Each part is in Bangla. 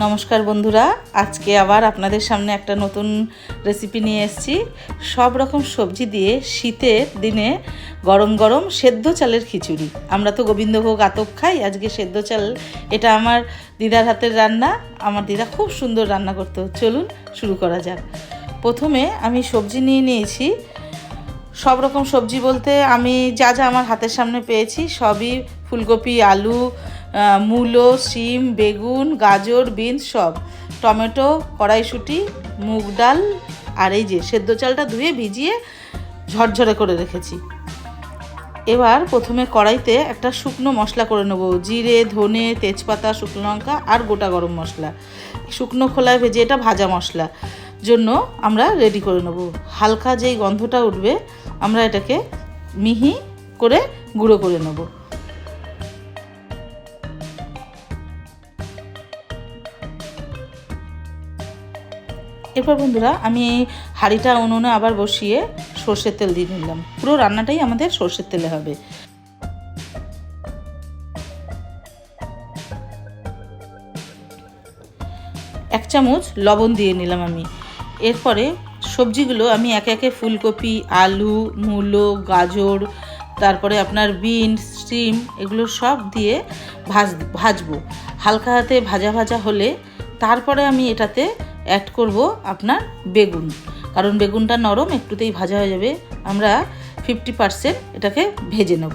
নমস্কার বন্ধুরা, আজকে আবার আপনাদের সামনে একটা নতুন রেসিপি নিয়ে এসেছি। সব রকম সবজি দিয়ে শীতের দিনে গরম গরম সেদ্ধ চালের খিচুড়ি। আমরা তো গোবিন্দভোগ আতক খাই, আজকে সেদ্ধ চাল, এটা আমার দিদার হাতের রান্না, আমার দিদা খুব সুন্দর রান্না করতো। চলুন শুরু করা যাক। প্রথমে আমি সবজি নিয়ে নিয়েছি। সব রকম সবজি বলতে আমি যা যা আমার হাতের সামনে পেয়েছি, সবই ফুলকপি, আলু মূলো, শিম, বেগুন, গাজর, বিনস সব। টমেটো, কড়াইশুঁটি, মুগ ডাল, আর এই যে সেদ্ধ চালটা ধুয়ে ভিজিয়ে ঝরঝরে করে রেখেছি। এবার প্রথমে কড়াইতে একটা শুকনো মশলা করে নেব। জিরে, ধনে, তেজপাতা, শুকনো লঙ্কা, আর গোটা গরম মশলা। শুকনো খোলায় ভেজে এটা ভাজা মশলা জন্য আমরা রেডি করে নেব। হালকা যেই গন্ধটা উঠবে, আমরা এটাকে মিহি করে গুঁড়ো করে নেব। এরপর বন্ধুরা আমি এই হাঁড়িটা উনুনে আবার বসিয়ে সর্ষের তেল দিয়ে নিলাম। পুরো রান্নাটাই আমাদের সর্ষের তেলে হবে। এক চামচ লবণ দিয়ে নিলাম আমি। এরপরে সবজিগুলো আমি একে একে ফুলকপি, আলু, মূলো, গাজর, তারপরে আপনার বিনস সিম এগুলো সব দিয়ে ভাজ, ভাজবো। হালকা হাতে ভাজা ভাজা হলে তারপরে আমি এটাতে অ্যাড করব আপনার বেগুন। কারণ বেগুনটা নরম, একটুতেই ভাজা হয়ে যাবে। আমরা ফিফটি পারসেন্ট এটাকে ভেজে নেব।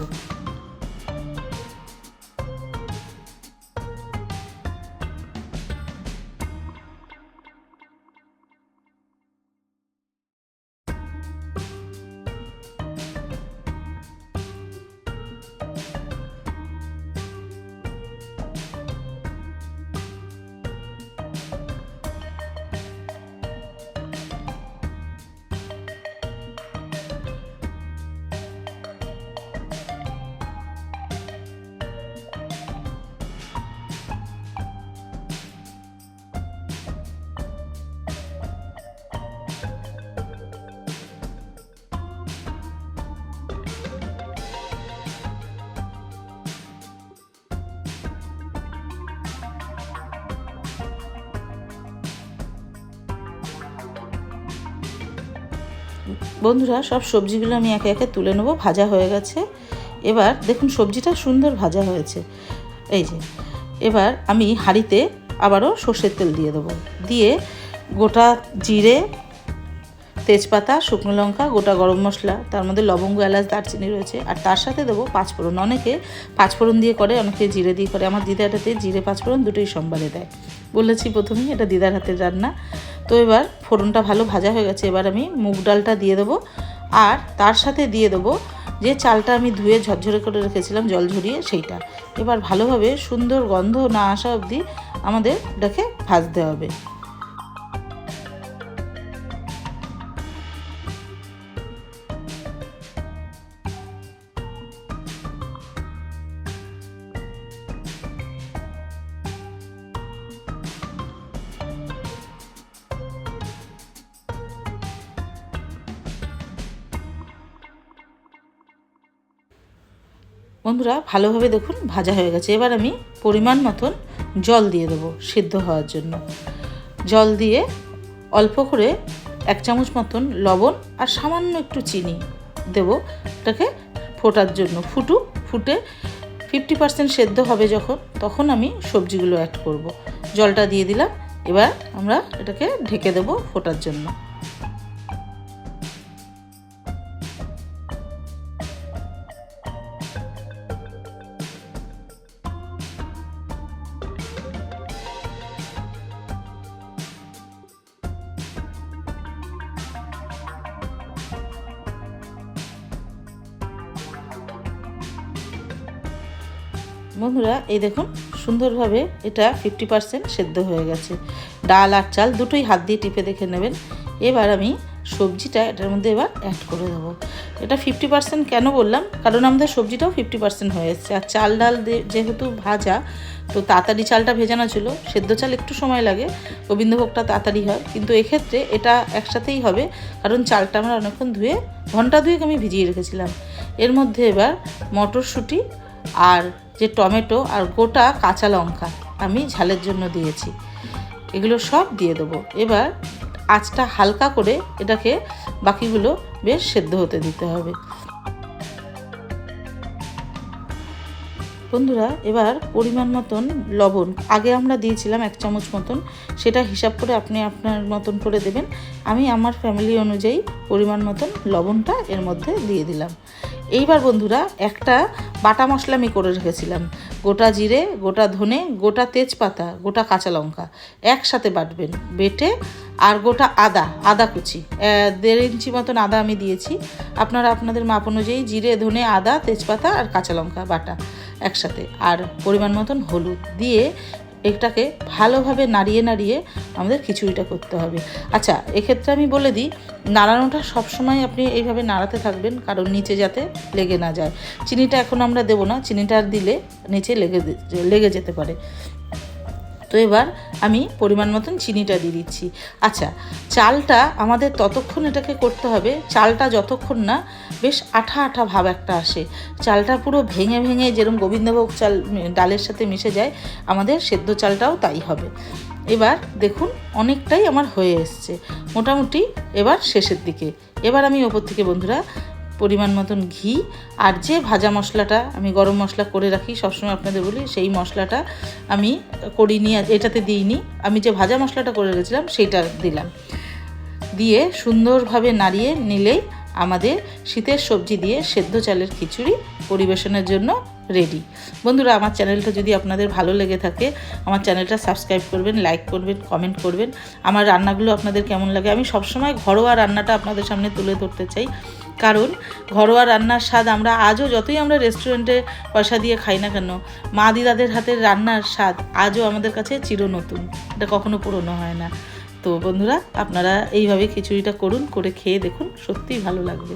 বন্ধুরা, সব সবজিগুলো আমি একে একে তুলে নেব, ভাজা হয়ে গেছে। এবার দেখুন, সবজিটা সুন্দর ভাজা হয়েছে। এই যে, এবার আমি হাঁড়িতে আবারও সর্ষের তেল দিয়ে দেবো। দিয়ে গোটা জিরে তেজপাতা, শুকনো লঙ্কা, গোটা গরম মশলা, তার মধ্যে লবঙ্গ, এলাচ, দারচিনি রয়েছে। আর তার সাথে দেবো পাঁচফোড়ন। অনেকে পাঁচফোড়ন দিয়ে করে, অনেকে জিরে দিয়ে করে। আমার দিদাটাতে জিরে, পাঁচফোড়ন দুটোই সোমবারে দেয়। বলেছি প্রথমেই, এটা দিদার হাতের রান্না। তো এবার ফোড়নটা ভালো ভাজা হয়ে গেছে। এবার আমি মুগ ডালটা দিয়ে দেবো। আর তার সাথে দিয়ে দেবো যে চালটা আমি ধুয়ে ঝরঝরে করে রেখেছিলাম, জল ঝরিয়ে সেইটা। এবার ভালোভাবে সুন্দর গন্ধ না আসা অবধি আমাদের এটাকে ভাজতে হবে। বন্ধুরা, ভালোভাবে দেখুন, ভাজা হয়ে গেছে। এবার আমি পরিমাণ মতন জল দিয়ে দেবো সিদ্ধ হওয়ার জন্য। জল দিয়ে অল্প করে এক চামচ মতন লবণ আর সামান্য একটু চিনি দেবো। এটাকে ফোটার জন্য ফুটুক, ফুটে ফিফটি পার্সেন্ট সেদ্ধ হবে যখন, তখন আমি সবজিগুলো অ্যাড করব। জলটা দিয়ে দিলাম, এবার আমরা এটাকে ঢেকে দেবো ফোটার জন্য। বন্ধুরা, এই দেখুন, সুন্দরভাবে এটা ফিফটি পার্সেন্ট সেদ্ধ হয়ে গেছে। ডাল আর চাল দুটোই হাত দিয়ে টিপে দেখে নেবেন। এবার আমি সবজিটা এটার মধ্যে এবার অ্যাড করে দেবো। এটা ফিফটি পার্সেন্ট কেন বললাম? কারণ আমাদের সবজিটাও ফিফটি পার্সেন্ট হয়ে এসছে। আর চাল ডাল যেহেতু ভাজা, তো তাড়াতাড়ি চালটা ভেজানো ছিল, সেদ্ধ চাল একটু সময় লাগে, গোবিন্দভোগটা তাড়াতাড়ি হয়। কিন্তু এক্ষেত্রে এটা একসাথেই হবে, কারণ চালটা আমরা অনেকক্ষণ ধুয়ে, ঘণ্টা দুয়েক আমি ভিজিয়ে রেখেছিলাম। এর মধ্যে এবার মটরশুঁটি আর যে টমেটো আর গোটা কাঁচা লঙ্কা আমি ঝালের জন্য দিয়েছি। এগুলো সব দিয়ে দেবো। এবার আঁচটা হালকা করে এটাকে বাকিগুলো বেশ সেদ্ধ হতে দিতে হবে। বন্ধুরা, এবার পরিমাণ মতন লবণ। আগে আমরা দিয়েছিলাম এক চামচ মতন। সেটা হিসাব করে আপনি আপনার মতন করে দেবেন। আমি আমার ফ্যামিলি অনুযায়ী পরিমাণ মতন লবণটা এর মধ্যে দিয়ে দিলাম। এইবার বন্ধুরা একটা বাটা মশলা আমি করে রেখেছিলাম। গোটা জিরে, গোটা ধনে, গোটা তেজপাতা, গোটা কাঁচা লঙ্কা একসাথে বাটবেন, বেটে আর গোটা আদা আদা কুচি। দেড় ইঞ্চি মতন আদা আমি দিয়েছি। আপনারা আপনাদের মাপ অনুযায়ী জিরে, ধনে, আদা, তেজপাতা আর কাঁচা লঙ্কা বাটা একসাথে। আর পরিমাণ মতন হলুদ দিয়ে এটাকে ভালোভাবে নাড়িয়ে নাড়িয়ে আমাদের খিচুড়িটা করতে হবে। আচ্ছা এক্ষেত্রে আমি বলে দিই, নাড়ানোটা সবসময় আপনি এইভাবে নাড়াতে থাকবেন, কারণ নিচে যাতে লেগে না যায়। চিনিটা এখন আমরা দেবো না, চিনিটা দিলে নিচে লেগে লেগে যেতে পারে। তো এবার আমি পরিমাণ মতন চিনিটা দিয়ে দিচ্ছি। আচ্ছা চালটা আমাদের ততক্ষণ এটাকে করতে হবে, চালটা যতক্ষণ না বেশ আঠা আঠা ভাব একটা আসে। চালটা পুরো ভেঙে ভেঙে যেরকম গোবিন্দভোগ চাল ডালের সাথে মিশে যায়, আমাদের সেদ্ধ চালটাও তাই হবে। এবার দেখুন অনেকটাই আমার হয়ে এসছে। মোটামুটি এবার শেষের দিকে। এবার আমি ওপর থেকে বন্ধুরা পরিমাণ মতন ঘি আর যে ভাজা মশলাটা আমি গরম মশলা করে রাখি সবসময় আপনাদের বলি, সেই মশলাটা আমি করিনি আর এটাতে দিইনি। আমি যে ভাজা মশলাটা করে রেখেছিলাম, সেটা দিলাম। দিয়ে সুন্দরভাবে নাড়িয়ে নিলেই আমাদের শীতের সবজি দিয়ে সেদ্ধ চালের খিচুড়ি পরিবেশনের জন্য রেডি বন্ধুরা, আমার চ্যানেলটা যদি আপনাদের ভালো লেগে থাকে, আমার চ্যানেলটা সাবস্ক্রাইব করবেন লাইক করবেন কমেন্ট করবেন। আমার রান্নাগুলো আপনাদের কেমন লাগে? আমি সবসময় ঘরোয়া রান্নাটা আপনাদের সামনে তুলে ধরতে চাই। কারণ, ঘরোয়া রান্নার স্বাদ আমরা আজও যতই আমরা রেস্টুরেন্টে পয়সা দিয়ে খাই না কেন মা দিদাদের হাতের রান্নার স্বাদ আজও আমাদের কাছে চির নতুন এটা কখনো পুরনো হয় না। তো বন্ধুরা আপনারা এইভাবে খিচুড়িটা করুন করে খেয়ে দেখুন সত্যিই ভালো লাগবে।